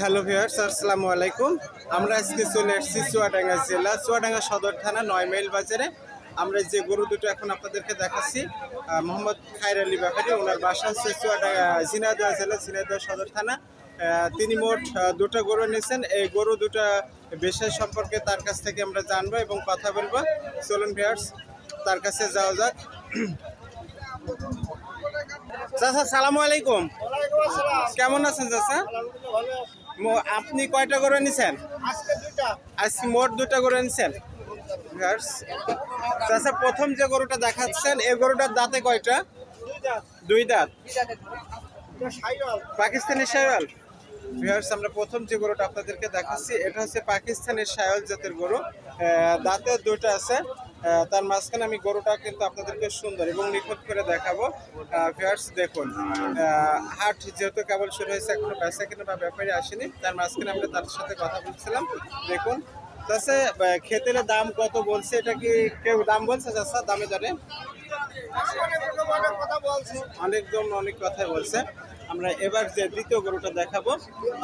Hello viewers, আসসালামু আলাইকুম। আমরা আজকে চলে এসেছি চুয়াডাঙ্গা জেলা। চুয়াডাঙ্গা সদর থানা নয় মাইল বাজারে। আমরা যে গরু দুটো এখন আপনাদেরকে দেখাচ্ছি মোহাম্মদ খায়র আলী ব্যাপারী ওনার বাসা হচ্ছে চুয়াডাঙ্গা, ঝিনাইদহ জেলা, ঝিনাইদহ সদর থানা। তিনি মোট দুটো গরু নিয়েছেন এই গরু দুটো বিষয় সম্পর্কে তার কাছ থেকে আমরা জানব এবং কথা বলব। চলুন ভিউয়ার্স, তার কাছে যাওয়া যাক। চাচা সালামু আলাইকুম। কেমন আছেন চাচা? আপনি কয়টা করে নিছেন? আজকে মোট দুটা করে নিছেন। চাচা প্রথম যে গরুটা দেখাচ্ছেন এই গরুটার দাঁতে কয়টা? দুই দাঁত। পাকিস্তানি শায়াল ভিউয়ার্স আমরা প্রথম যে গরুটা আপনাদেরকে দেখাচ্ছি এটা হচ্ছে পাকিস্তানের শায়াল জাতের গরু। দাঁতে দুইটা আছে। তার মাঝখানে আমি গরুটা কিন্তু আপনাদেরকে সুন্দর এবং নিখুঁত করে দেখাবো। ভিউয়ার্স দেখুন হাট যেহেতু কেবল শুরু হয়েছে এখনও বেচা কিনা বা ব্যাপারে আসেনি তার মাঝখানে আমরা তার সাথে কথা বলছিলাম। দেখুন চাষে ক্ষেতের দাম কত বলছে? এটা কি কেউ দাম বলছে চাষা দামে দরে? অনেকজন অনেক কথাই বলছে। আমরা এবার যে দ্বিতীয় গরুটা দেখাবো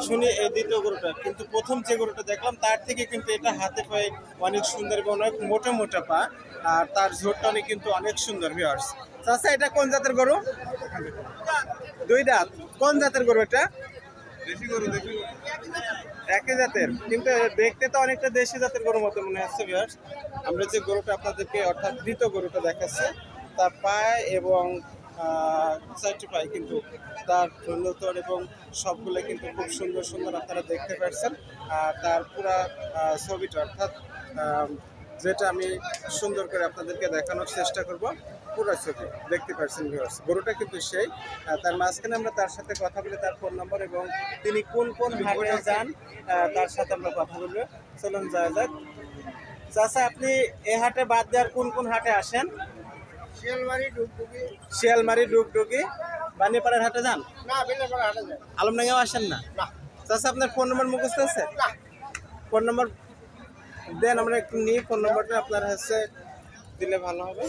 শুনি এই দ্বিতীয় গরুটা। কিন্তু প্রথম যে গরুটা দেখলাম তার থেকে কিন্তু এটা হাতে পায়ে অনেক সুন্দর এবং অনেক মোটা মোটা পা আর তার ঝোরটা অনেক কিন্তু অনেক সুন্দর ভিওর্স চাষা এটা কোন জাতের গরু? দুই দাঁত। কোন জাতের গরু এটা? দেশি গরু দেশি একই জাতের। কিন্তু দেখতে তো অনেকটা দেশি জাতের গরুর মতো মনে হচ্ছে ভিউয়ার্স আমরা যে গরুটা আপনাদেরকে অর্থাৎ দ্বিতীয় গরুটা দেখাচ্ছে তার পায়ে এবং চারটি পায়ে কিন্তু তার ধন্যতর এবং সবগুলো কিন্তু খুব সুন্দর সুন্দর আপনারা দেখতে পাচ্ছেন আর তার পুরা ছবিটা অর্থাৎ যেটা আমি সুন্দর করে আপনাদেরকে দেখানোর চেষ্টা করব পুরো ছবি দেখতে পাচ্ছেন ভিউয়ার্স গরুটা কিন্তু সেই তার মাঝখানে আমরা তার সাথে কথা বলে তার ফোন নম্বর এবং তিনি কোন কোন হাটে যান তার সাথে আমরা কথা বলব। চলুন যাওয়া যাক। চাচা আপনি এ হাটে বাদ দেওয়ার কোন কোন হাটে আসেন? শিয়ালমারি ডুগডুগি বানিপাড়ার হাটে যান? আলমডাঙ্গাও আসেন না? চাচা আপনার ফোন নম্বর মুখস্থ আছে? ফোন নম্বর দেন আমরা একটু নিই। ফোন নম্বরটা আপনার হচ্ছে দিলে ভালো হবে।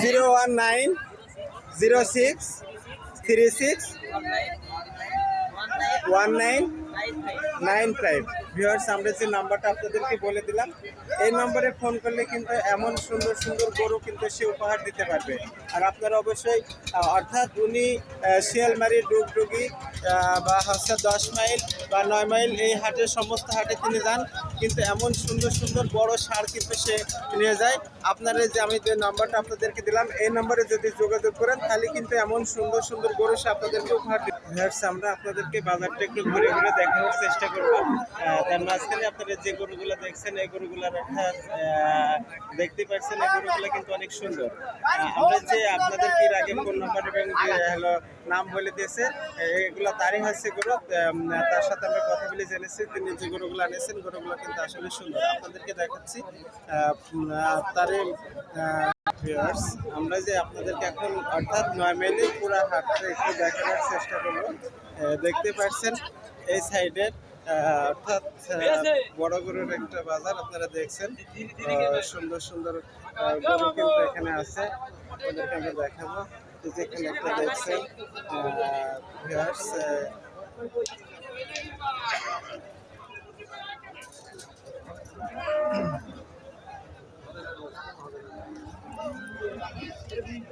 Zero one nine zero six three six one nine. Nine five. Viewers, আমরা যে নাম্বারটা আপনাদেরকে বলে দিলাম, এই নম্বরে ফোন করলে কিন্তু এমন সুন্দর সুন্দর গরু কিন্তু সে উপহার দিতে পারবে। আর আপনারা অবশ্যই অর্থাৎ উনি শিয়ালমারি ডুগডুগি বা হচ্ছে দশ মাইল বা নয় মাইল এই হাটের সমস্ত হাটে তিনি যান, কিন্তু এমন সুন্দর সুন্দর বড় সার কিন্তু সে নিয়ে যায়। আপনারা যে আমি যে নাম্বারটা আপনাদেরকে দিলাম, এই নম্বরে যদি যোগাযোগ করেন, তাহলে কিন্তু এমন সুন্দর সুন্দর গরু সে আপনাদেরকে উপহার আমরা আপনাদেরকে বাজারটা একটু ঘুরে ঘুরে দেখানোর চেষ্টা করব। তার মাঝখানে আপনারা যে গরুগুলো দেখছেন, এই গরুগুলোর অর্থাৎ দেখতে পাচ্ছেন, এই গরুগুলো কিন্তু অনেক সুন্দর। আমরা যে আপনাদেরকে এর আগে ফোন নাম্বার এবং হলো নাম বলে দিয়েছে, এগুলো তারই হচ্ছে গরু। তার সাথে আমরা কথা বলে জেনেছি, তিনি যে গরুগুলো আনেছেন, গরুগুলো কিন্তু আসলে সুন্দর। আপনাদেরকে দেখাচ্ছি তারই ভিউয়ার্স আমরা যে আপনাদেরকে এখন অর্থাৎ নয় মাইলে পুরো হাটটা একটু দেখানোর চেষ্টা করব। দেখতে পাচ্ছেন এই সাইডের অর্থাৎ বড় গরুর একটা বাজার, আপনারা দেখছেন। সুন্দর সুন্দর গরু কিন্তু এখানে আছে। আপনাদেরকে আমি দেখাবো। এই যে এখানে একটা দেখছেন ভিউয়ার্স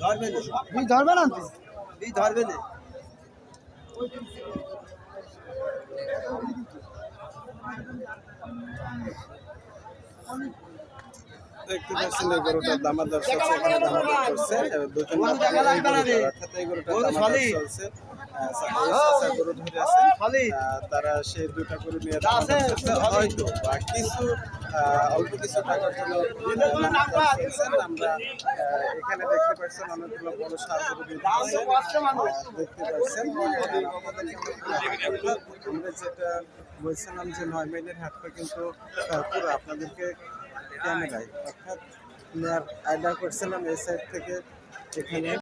ধরবে না। বীজ ধরবে না? বীজ ধরবে না। দেখতে পাচ্ছেন এই গরুটার দামার দর চলছে এখানে দামার দর করছে দু তিন লাখ টাকা এই গরুটার, অর্থাৎ এই গরুটার দামার দর চলছে। গরু ধরে আছেন তারা সেই দুটা গরু নিয়ে হয়তো বা কিছু অল্প কিছু টাকার জন্য আমরা এখানে দেখতে পাচ্ছেন অনেকগুলো বড় দেখতে পাচ্ছেন। আমরা যেটা বলছিলাম যে নয় মাইলের হাটটা কিন্তু পুরো আপনাদেরকে ক্যামেরায়, অর্থাৎ আইডিয়া করছিলাম এই সাইড থেকে এখানে